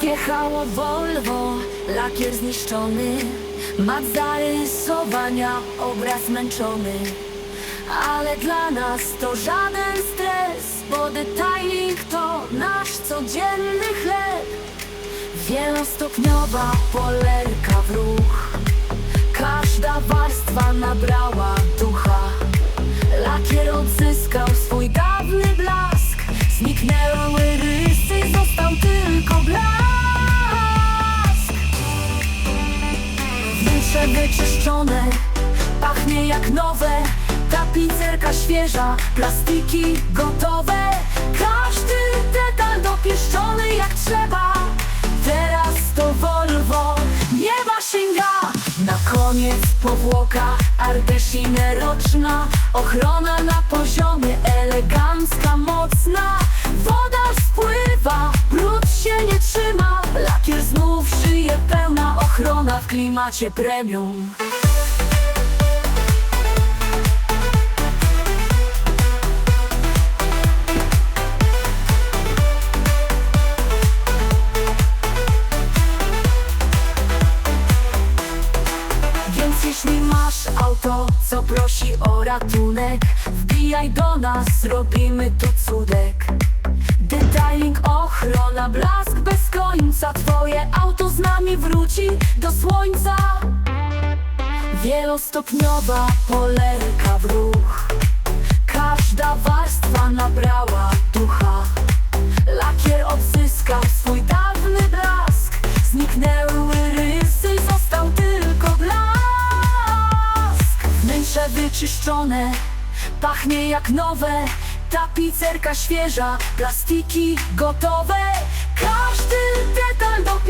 Wjechało Volvo, lakier zniszczony. Mat zarysowania, obraz męczony. Ale dla nas to żaden stres Bo detailing to nasz codzienny chleb. Wielostopniowa polerka w ruch. Każda warstwa nabrała ducha. Lakier odzyskał swój dawny blask. Zniknęły Wnętrze wyczyszczone, pachnie jak nowe. Tapicerka świeża, plastiki gotowe. Każdy detal dopieszczony jak trzeba. Teraz to Volvo, nieba sięga. Na koniec powłoka, Ardeszine roczna. Ochrona na poziomie, elegancka, mocna. Woda spływa, brud się nie trzyma. Lakier znów żyje, pełna ochrona w klimacie premium. Więc jeśli masz auto, co prosi o ratunek Wbijaj do nas, robimy tu cudek. Detailing, ochrona, Wielostopniowa polerka w ruch. Każda warstwa nabrała ducha. Lakier odzyskał swój dawny blask. Zniknęły rysy, został tylko blask. Wnętrze wyczyszczone, pachnie jak nowe. Tapicerka świeża, plastiki gotowe. Każdy detal dopieszczony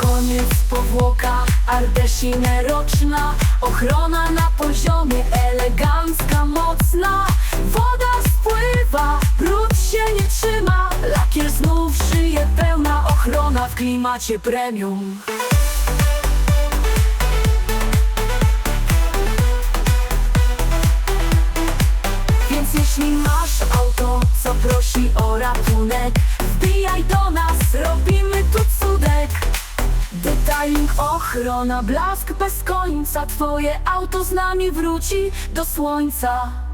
koniec powłoka, Ardeszine roczna Ochrona na poziomie, elegancka, mocna. Woda spływa, brud się nie trzyma Lakier znów żyje, pełna ochrona w klimacie premium. Więc jeśli masz auto, co prosi o ratunek Detailing, ochrona, blask bez końca Twoje auto z nami wróci do słońca